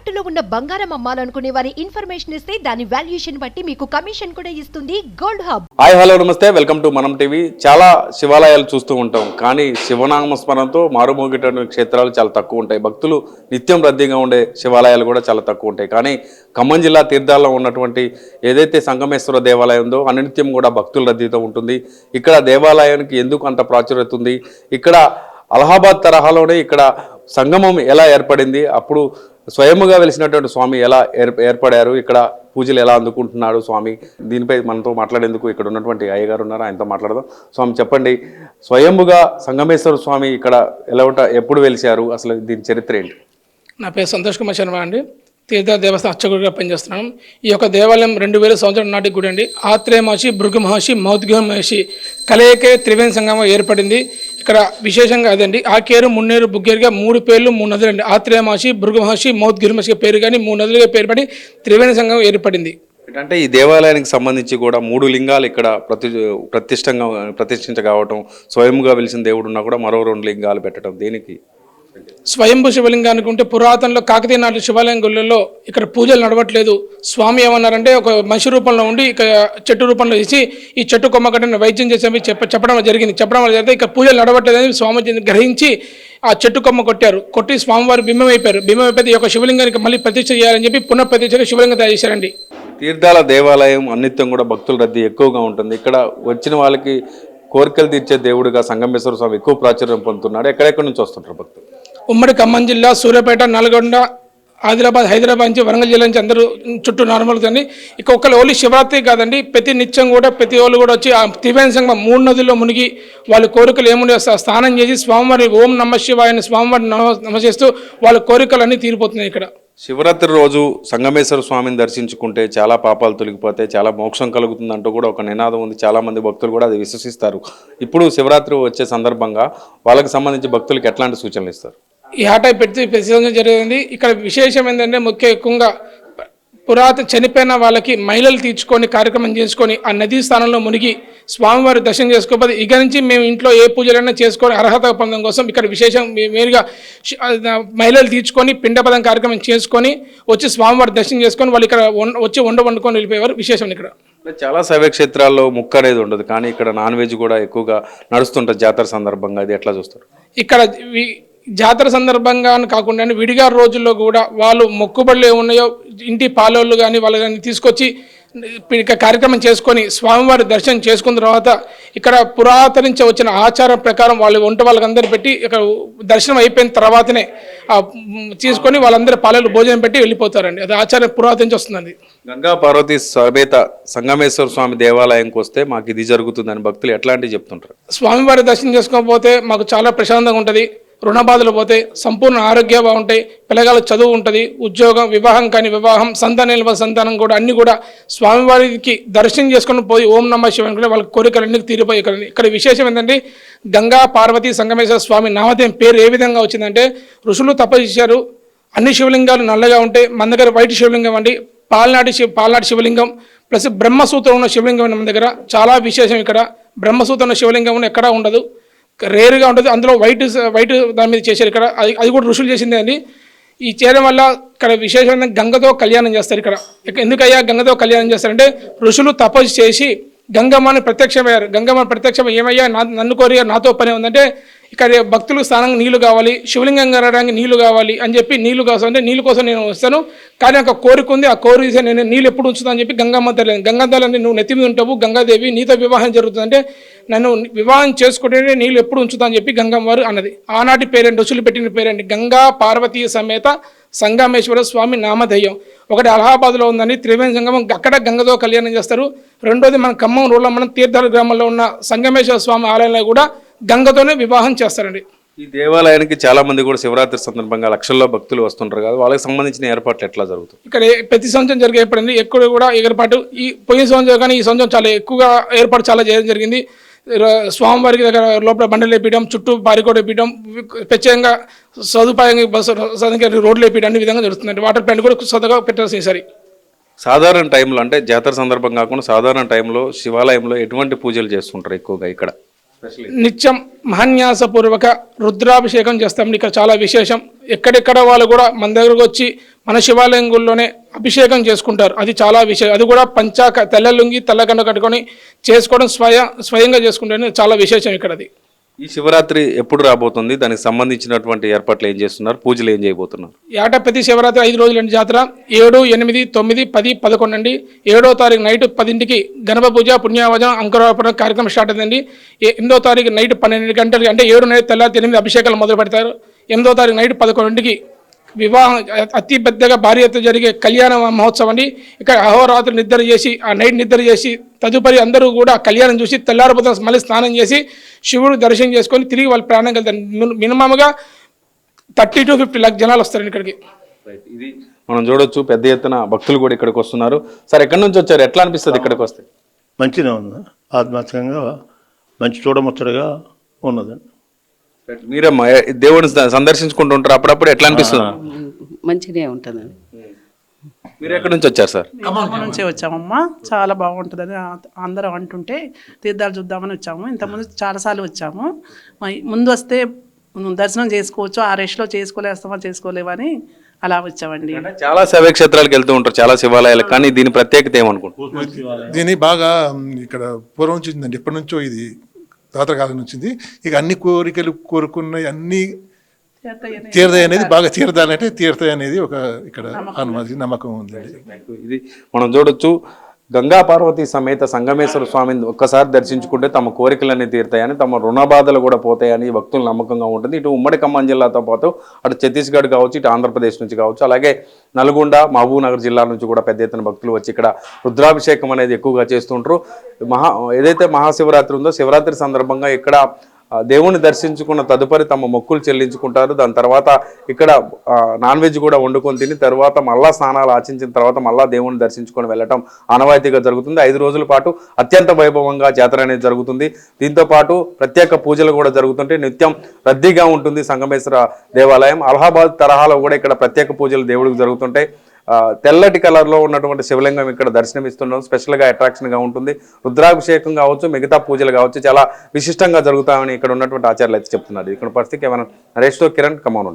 తాకట్టులో ఉన్న బంగారం అమ్మాలనుకునే వారి ఇన్ఫర్మేషన్ ఇస్తే దాని వాల్యుయేషన్ బట్టి మీకు కమిషన్ కూడా ఇస్తుంది గోల్డ్ హబ్. హాయ్ హలో నమస్తే. Welcome to Manam TV. చాలా శివాలయాలు చూస్తూ ఉంటాం కానీ శివనామ స్మరణతో మారుమోగిట క్షేత్రాలు చాలా తక్కువ ఉంటాయి. భక్తులు నిత్యం రద్దీగా ఉండే శివాలయాలు కూడా చాలా తక్కువ ఉంటాయి. కానీ ఖమ్మం జిల్లా తీర్థాల్లో ఉన్నటువంటి ఏదైతే సంగమేశ్వర దేవాలయం ఉందో అనునిత్యం కూడా భక్తుల రద్దీతో ఉంటుంది. ఇక్కడ దేవాలయానికి ఎందుకు అంత ప్రాచుర్యత ఉంది? ఇక్కడ అలహాబాద్ తరహాలోనే ఇక్కడ సంగమం ఎలా ఏర్పడింది? అప్పుడు స్వయముగా వెలిసినటువంటి స్వామి ఎలా ఏర్పడారు? ఇక్కడ పూజలు ఎలా అందుకుంటున్నాడు స్వామి? దీనిపై మనతో మాట్లాడేందుకు ఇక్కడ ఉన్నటువంటి అయ్యగారు ఉన్నారు ఆయనతో మాట్లాడదాం. స్వామి చెప్పండి. స్వయంభుగా సంగమేశ్వర స్వామి ఇక్కడ ఎలా ఉంటా ఎప్పుడు వెలిసారు అసలు దీని చరిత్ర ఏంటి? నా పేరు సంతోష్ కుమార్ శర్మ అండి. తీర్థ దేవస్థానం అర్చకుడిగా పనిచేస్తున్నాను ఈ యొక్క దేవాలయం రెండు వేల సంవత్సరం నాటి గుడి అండి. ఆత్రేయ మహర్షి భృగు మహర్షి మౌద్గ మహర్షి కలయికే త్రివేణి సంగమం ఏర్పడింది. ఇక్కడ విశేషంగా అదండి. ఆకేరు మున్నేరు బుగ్గేరుగా మూడు పేర్లు మూడు నదులు అండి ఆత్రేయ మహర్షి భృగు మహర్షి మౌద్గిరి మహర్షి పేరు కానీ మూడు నదులుగా పేర్పడి త్రివేణి సంఘం ఏర్పడింది. అంటే ఈ దేవాలయానికి సంబంధించి కూడా మూడు లింగాలు ఇక్కడ ప్రతి ప్రతిష్టంగా ప్రతిష్ఠించ కావటం స్వయంగా వెలిసిన దేవుడు ఉన్నా కూడా మరో రెండు లింగాలు పెట్టడం దేనికి? స్వయంభూ శివలింగానికి ఉంటే పురాతనలో కాకతీయ నాటి శివాలయం గుళ్ళల్లో ఇక్కడ పూజలు నడవట్లేదు. స్వామి ఏమన్నారంటే ఒక మనిషి రూపంలో ఉండి ఇక చెట్టు రూపంలో ఇచ్చి ఈ చెట్టు కొమ్మ కట్టిన వైద్యం చేసి చెప్ప చెప్పడం జరిగింది. చెప్పడం వల్ల జరిగితే ఇక్కడ పూజలు నడవట్లేదని స్వామి గ్రహించి ఆ చెట్టు కొమ్మ కొట్టారు. కొట్టి స్వామివారు బింబం అయిపోయారు ఈ యొక్క శివలింగానికి మళ్ళీ ప్రతిష్ఠ చేయాలని చెప్పి పునఃప్రతిష్ఠగా శివలింగం తయారు చేశారండి. తీర్థాల దేవాలయం అన్నిత్యం కూడా భక్తుల రద్దీ ఎక్కువగా ఉంటుంది. ఇక్కడ వచ్చిన వాళ్ళకి కోరికలు తీర్చే దేవుడిగా సంగమేశ్వర స్వామి ఎక్కువ ప్రాచుర్యం పొందుతున్నాడు. ఎక్కడెక్కడి నుంచి వస్తుంటారు భక్తులు? ఉమ్మడి ఖమ్మం జిల్లా సూర్యాపేట నల్గొండ ఆదిలాబాద్ హైదరాబాద్ నుంచి వరంగల్ జిల్లా నుంచి అందరూ చుట్టూ నార్మల్ కానీ ఇక ఒక్కరు ఓన్లీ శివరాత్రి కాదండి ప్రతి నిత్యం కూడా ప్రతి వాళ్ళు కూడా వచ్చి ఆ త్రివేణి సంగమం మూడు నదుల్లో మునిగి వాళ్ళ కోరికలు ఏముండే స్నానం చేసి స్వామివారి ఓం నమ శివాయని స్వామివారి నమ నమచేస్తూ వాళ్ళ కోరికలన్నీ తీరిపోతున్నాయి ఇక్కడ. శివరాత్రి రోజు సంగమేశ్వర స్వామిని దర్శించుకుంటే చాలా పాపాలు తొలగిపోతే చాలా మోక్షం కలుగుతుందంటూ కూడా ఒక నినాదం ఉంది. చాలామంది భక్తులు కూడా అది విశ్వసిస్తారు. ఇప్పుడు శివరాత్రి వచ్చే సందర్భంగా వాళ్ళకి సంబంధించి భక్తులకు ఎట్లాంటి సూచనలు ఇస్తారు? ఈ ఆట పెట్టి ప్రతి సంవత్సరం జరిగింది ఇక్కడ విశేషం ఏంటంటే ముఖ్య ఎక్కువగా పురాతన చనిపోయిన వాళ్ళకి మహిళలు తీర్చుకొని కార్యక్రమం చేసుకొని ఆ నదీ స్థానంలో మునిగి స్వామివారి దర్శనం చేసుకోకపోతే ఇక నుంచి మేము ఇంట్లో ఏ పూజలైనా చేసుకొని అర్హత పొందడం కోసం ఇక్కడ విశేషం మేలుగా మహిళలు తీర్చుకొని పిండపదం కార్యక్రమం చేసుకొని వచ్చి స్వామివారి దర్శనం చేసుకొని వాళ్ళు ఇక్కడ వచ్చి వండ వండుకొని వెళ్ళిపోయేవారు. విశేషం ఇక్కడ. చాలా శైవ క్షేత్రాల్లో ముక్క అనేది ఉండదు. కానీ ఇక్కడ నాన్ వెజ్ కూడా ఎక్కువగా నడుస్తుంటుంది జాతర సందర్భంగా. అది ఎట్లా చూస్తారు? ఇక్కడ జాతర సందర్భంగా కాకుండా విడిగా రోజుల్లో కూడా వాళ్ళు మొక్కుబడులు ఏమున్నాయో ఇంటి పాలోళ్ళు కానీ వాళ్ళు కానీ తీసుకొచ్చి ఇక కార్యక్రమం చేసుకొని స్వామివారి దర్శనం చేసుకున్న తర్వాత ఇక్కడ పురాతన నుంచి వచ్చిన ఆచారం ప్రకారం వాళ్ళు వంట వాళ్ళకందరూ పెట్టి ఇక్కడ దర్శనం అయిపోయిన తర్వాతనే తీసుకొని వాళ్ళందరూ పాలలు భోజనం పెట్టి వెళ్ళిపోతారండి. అది ఆచారం పురాతన నుంచి వస్తుందండి. గంగా పార్వతి సమేత సంగమేశ్వర స్వామి దేవాలయంకి వస్తే మాకు ఇది జరుగుతుందని భక్తులు ఎట్లాంటివి చెప్తుంటారు? స్వామివారి దర్శనం చేసుకోకపోతే మాకు చాలా ప్రశాంతంగా ఉంటుంది. రుణ బాధలు పోతే సంపూర్ణ ఆరోగ్యం బాగుంటాయి పిల్లగాల చదువు ఉంటుంది ఉద్యోగం వివాహం కానీ వివాహం సంతానం సంతానం కూడా అన్నీ కూడా స్వామివారికి దర్శనం చేసుకొని పోయి ఓం నమ శివాని కూడా వాళ్ళ కోరికలు అన్ని తీరిపోయి ఇక్కడ ఇక్కడ విశేషం ఏంటంటే గంగా పార్వతి సంగమేశ్వర స్వామి నామదేయం పేరు ఏ విధంగా వచ్చిందంటే ఋషులు తపస్సు అన్ని శివలింగాలు నల్లగా ఉంటాయి మన దగ్గర వైట్ శివలింగం అండి పాలనాటి శివ పాలనాటి శివలింగం ప్లస్ బ్రహ్మసూత్రం ఉన్న శివలింగం మన దగ్గర చాలా విశేషం ఇక్కడ. బ్రహ్మసూత్రం ఉన్న శివలింగం ఎక్కడా ఉండదు. రేర్గా ఉంటుంది. అందులో వైట్ వైట్ దాని మీద చేశారు. ఇక్కడ అది అది కూడా ఋషులు చేసిందే అండి. ఈ చేయడం వల్ల ఇక్కడ విశేషమైన గంగతో కళ్యాణం చేస్తారు ఇక్కడ. ఇక ఎందుకయ్యా గంగతో కళ్యాణం చేస్తారంటే ఋషులు తపస్సు చేసి గంగమ్మని ప్రత్యక్షమయ్యారు. గంగమ్మ ప్రత్యక్షం ఏమయ్యా? నా నన్ను కోరి నాతో పని ఉందంటే ఇక్కడ భక్తులు స్నానం నీళ్ళు కావాలి శివలింగం కలగడానికి నీళ్ళు కావాలి అని చెప్పి నీళ్ళు కోసం అంటే నీళ్ళ కోసం నేను వస్తాను. కానీ ఒక కోరిక ఉంది. ఆ కోరిక నేను నీళ్ళు ఎప్పుడు ఉంచుతాను అని చెప్పి గంగమ్మ తల్లి గంగా తల్లి నువ్వు నెత్తి మీద ఉంటావు గంగాదేవి నీతో వివాహం జరుగుతుందంటే నన్ను వివాహం చేసుకుంటే నీళ్ళు ఎప్పుడు ఉంచుతాను అని చెప్పి గంగమ్మ వారు అన్నది. ఆనాటి పేరెంట్ ఋషులు పెట్టిన పేరెంట్ గంగా పార్వతీ సమేత సంగమేశ్వర స్వామి నామధేయం. ఒకటి అలహాబాద్లో ఉందని త్రివేణి సంగమం అక్కడ గంగతో కళ్యాణం చేస్తారు. రెండోది మన ఖమ్మం రోడ్లో మనం తీర్థాల గ్రామంలో ఉన్న సంగమేశ్వర స్వామి ఆలయంలో కూడా గంగతోనే వివాహం చేస్తారండి. ఈ దేవాలయానికి చాలా మంది కూడా శివరాత్రి సందర్భంగా లక్షల్లో భక్తులు వస్తుంటారు కదా వాళ్ళకి సంబంధించిన ఏర్పాట్లు ఎట్లా జరుగుతాయి? ఇక్కడ ప్రతి సంవత్సరం జరిగే ఏర్పడింది ఎక్కువ కూడా ఏర్పాటు ఈ పోయిన సంవత్సరం కానీ ఈ సంవత్సరం చాలా ఎక్కువగా ఏర్పాటు చాలా చేయడం జరిగింది. స్వామివారికి దగ్గర లోపల బండలు వేపించడం చుట్టూ బారికోట వేపించడం ప్రత్యేకంగా సదుపాయంగా బస్సు సదుపాయంగా రోడ్లు వేపించడం అన్ని విధంగా జరుగుతుంది వాటర్ ప్లాంట్ కూడా సొంతగా పెట్టాల్సి సరి. సాధారణ టైంలో అంటే జాతర సందర్భం కాకుండా సాధారణ టైంలో శివాలయంలో ఎటువంటి పూజలు చేస్తుంటారు ఎక్కువగా ఇక్కడ? నిత్యం మహాన్యాసపూర్వక రుద్రాభిషేకం చేస్తాం ఇక్కడ చాలా విశేషం. ఎక్కడెక్కడ వాళ్ళు కూడా మన దగ్గరకు వచ్చి మన శివాలయం గుళ్ళోనే అభిషేకం చేసుకుంటారు. అది చాలా విశేషం. అది కూడా పంచాక తెల్ల లుంగి తెల్లగండ కట్టుకొని చేసుకోవడం స్వయ స్వయంగా చేసుకుంటే చాలా విశేషం ఇక్కడ అది ఈ శివరాత్రి ఎప్పుడు రాబోతుంది? దానికి సంబంధించినటువంటి ఏర్పాట్లు ఏం చేస్తున్నారు? పూజలు ఏం చేయబోతున్నారు? ఏటా ప్రతి శివరాత్రి ఐదు రోజులండి జాతర ఏడు ఎనిమిది తొమ్మిది పది పదకొండు అండి. ఏడో తారీఖు నైట్ పదింటికి గణప పూజ పుణ్యావజం అంకురార్పణ కార్యక్రమం స్టార్ట్ అయిందండి ఎనిమిదో తారీఖు నైట్ పన్నెండు గంటలకి అంటే ఏడు నైట్ తెల్లారి ఎనిమిది అభిషేకాలు మొదలు పెడతారు. ఎనిమిదో తారీఖు నైట్ పదకొండింటికి వివాహం అతి పెద్దగా భారీ ఎత్తున జరిగే కళ్యాణ మహోత్సవం అండి. ఇక్కడ అహోరాత్రి నిద్ర చేసి ఆ నైట్ నిద్ర చేసి తదుపరి అందరూ కూడా కళ్యాణం చూసి తెల్లారిపోతే మళ్ళీ స్నానం చేసి శివుడు దర్శనం చేసుకొని తిరిగి వాళ్ళు ప్రాణం వెళ్తారు మిన్- మినిమమ్గా థర్టీ టు ఫిఫ్టీ లాక్ జనాలు వస్తారండి ఇక్కడికి. ఇది మనం చూడొచ్చు పెద్ద ఎత్తున భక్తులు కూడా ఇక్కడికి వస్తున్నారు. సార్ ఎక్కడి నుంచి వచ్చారు? ఎట్లా అనిపిస్తుంది ఇక్కడికి వస్తే? మంచిగా ఉంది. ఆత్మాత్మకంగా మంచి చూడముచ్చటగా ఉన్నదండి. మీరమ్మా దేవుడిని సందర్శించుకుంటూ ఉంటారు అప్పుడప్పుడు ఎట్లా అనిపిస్తుంది? మంచిగానే ఉంటుందండి. మీరు ఎక్కడి నుంచి వచ్చారు సార్? ఖమ్మం నుంచే వచ్చామమ్మా. చాలా బాగుంటుందని అందరం అంటుంటే తీర్థాలు చూద్దామని వచ్చాము. ఇంతకుముందు చాలాసార్లు వచ్చాము. ముందు వస్తే దర్శనం చేసుకోవచ్చు ఆ రెష్లో చేసుకోలేస్తామా చేసుకోలేవని అలా వచ్చామండి. అంటే చాలా శైవ క్షేత్రాలకు వెళ్తూ ఉంటారు చాలా శివాలయాలు కానీ దీని ప్రత్యేకత ఏమనుకుంటున్నారు? దీని బాగా ఇక్కడ పూర్వం నుంచి ఉందండి ఎప్పటి నుంచో ఇది తాతకాలం నుంచి ఉంది. ఇక అన్ని కోరికలు కోరుకున్నాయి అన్ని తీర్థాయి అనేది బాగా తీర్థాలంటే తీర్థాయి అనేది ఒక ఇక్కడ అనుమతి నమ్మకం ఉందండి. ఇది మనం చూడొచ్చు. గంగా పార్వతి సమేత సంగమేశ్వర స్వామిని ఒక్కసారి దర్శించుకుంటే తమ కోరికలన్నీ తీరుతాయని తమ రుణ బాధలు కూడా పోతాయని భక్తులు నమ్మకంగా ఉంటుంది. ఇటు ఉమ్మడి ఖమ్మం జిల్లాతో పాటు అటు ఛత్తీస్గఢ్ కావచ్చు ఇటు ఆంధ్రప్రదేశ్ నుంచి కావచ్చు అలాగే నల్గొండ మహబూబ్నగర్ జిల్లా నుంచి కూడా పెద్ద ఎత్తున భక్తులు వచ్చి ఇక్కడ రుద్రాభిషేకం అనేది ఎక్కువగా చేస్తుంటారు. మహా ఏదైతే మహాశివరాత్రి ఉందో శివరాత్రి సందర్భంగా ఇక్కడ దేవుని దేవుణ్ణి దర్శించుకున్న తదుపరి తమ మొక్కులు చెల్లించుకుంటారు. దాని తర్వాత ఇక్కడ నాన్ వెజ్ కూడా వండుకొని తిని తర్వాత మళ్ళా స్నానాలు ఆచించిన తర్వాత మళ్ళా దేవుణ్ణి దర్శించుకొని వెళ్ళటం ఆనవాయితీగా జరుగుతుంది. ఐదు రోజుల పాటు అత్యంత వైభవంగా జాతర అనేది జరుగుతుంది. దీంతో పాటు ప్రత్యేక పూజలు కూడా జరుగుతుంటే నిత్యం రద్దీగా ఉంటుంది సంగమేశ్వర దేవాలయం. అలహాబాద్ తరహాలో కూడా ఇక్కడ ప్రత్యేక పూజలు దేవుడికి జరుగుతుంటాయి. తెల్లటి కలర్లో ఉన్నటువంటి శివలింగం ఇక్కడ దర్శనమిస్తున్నాం. స్పెషల్గా అట్రాక్షన్గా ఉంటుంది. రుద్రాభిషేకం కావచ్చు మిగతా పూజలు కావచ్చు చాలా విశిష్టంగా జరుగుతామని ఇక్కడ ఉన్నటువంటి ఆచార్యులు అయితే చెప్తున్నారు. ఇక్కడ పరిస్థితి ఏమైనా నరేష్తో కిరణ్ కమౌన్